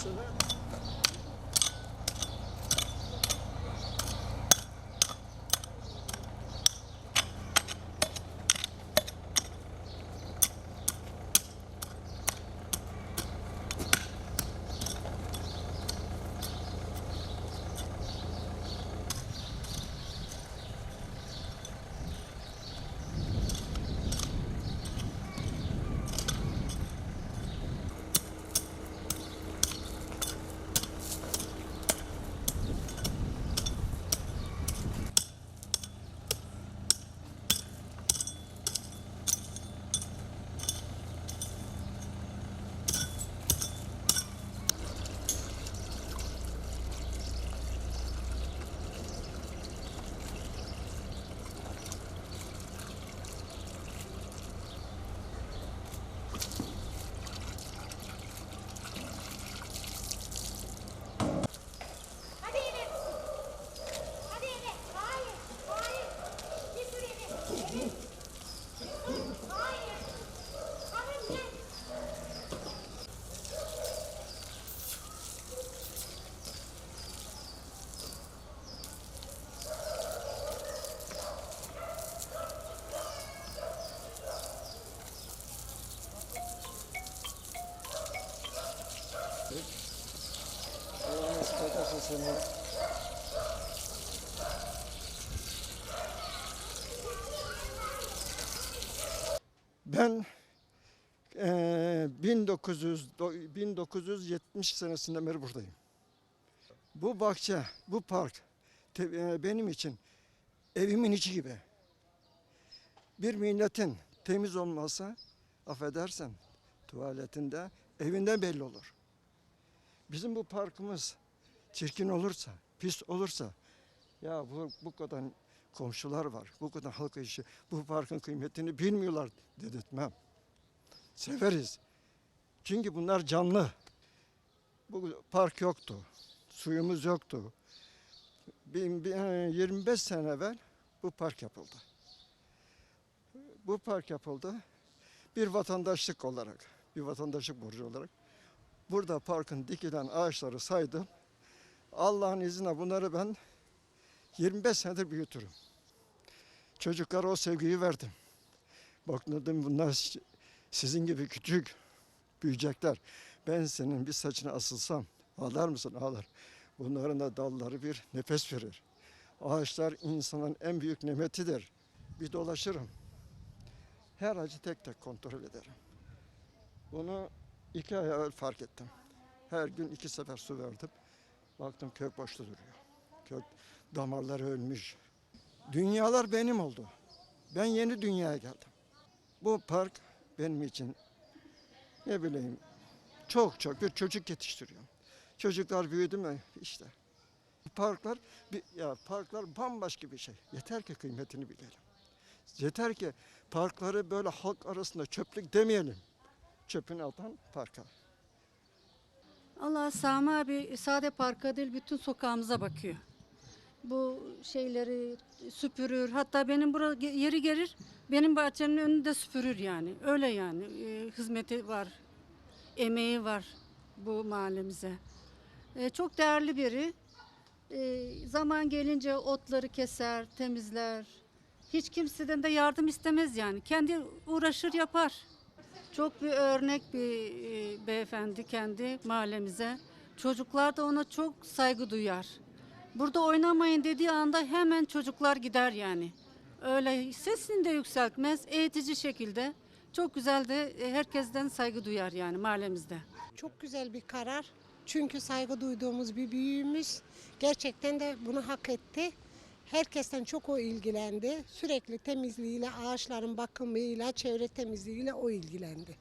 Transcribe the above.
So there. Seni. Ben eee 1900 do- 1970 senesinden beri buradayım. Bu bahçe, bu park te- eee, benim için evimin içi gibi. Bir milletin temiz olmasa affedersen tuvaletinde evinden belli olur. Bizim bu parkımız çirkin olursa, pis olursa ya bu, bu kadar komşular var, bu kadar halk işi, bu parkın kıymetini bilmiyorlar dedirtmem. Severiz. Çünkü bunlar canlı. Bu park yoktu. Suyumuz yoktu. Bin- bin- 25 sene evvel bu park yapıldı. Bu park yapıldı. Bir vatandaşlık olarak, bir vatandaşlık borcu olarak burada parkın dikilen ağaçları saydım. Allah'ın izniyle bunları ben 25 senedir büyütürüm. Çocuklara o sevgiyi verdim. Bak dedim bunlar si- sizin gibi küçük büyüyecekler. Ben senin bir saçına asılsam ağlar mısın? Ağlar. Bunların da dalları bir nefes verir. Ağaçlar insanın en büyük nimetidir. Bir dolaşırım. Her ağacı tek tek kontrol ederim. Bunu iki ay evvel fark ettim. Her gün iki sefer su verdim. Baktım kök boşta duruyor. Kök damarları ölmüş. Dünyalar benim oldu. Ben yeni dünyaya geldim. Bu park benim için ne bileyim çok çok bir çocuk yetiştiriyorum. Çocuklar büyüdü mü işte. Parklar ya parklar bambaşka bir şey. Yeter ki kıymetini bilelim. Yeter ki parkları böyle halk arasında çöplük demeyelim. Çöpünü atan parka. Allah Sami abi sade parka değil bütün sokağımıza bakıyor. Bu şeyleri süpürür. Hatta benim bura yeri gelir benim bahçemin önünü de süpürür yani. Öyle yani e, hizmeti var. Emeği var bu mahallemize. E, çok değerli biri. E, zaman gelince otları keser, temizler. Hiç kimseden de yardım istemez yani. Kendi uğraşır yapar. Çok bir örnek bir e, beyefendi kendi mahallemize. Çocuklar da ona çok saygı duyar. Burada oynamayın dediği anda hemen çocuklar gider yani. Öyle sesini de yükseltmez, eğitici şekilde. Çok güzel de e, herkesten saygı duyar yani mahallemizde. Çok güzel bir karar. Çünkü saygı duyduğumuz bir büyüğümüz gerçekten de bunu hak etti. Herkesten çok o ilgilendi. Sürekli temizliğiyle, ağaçların bakımıyla, çevre temizliğiyle o ilgilendi.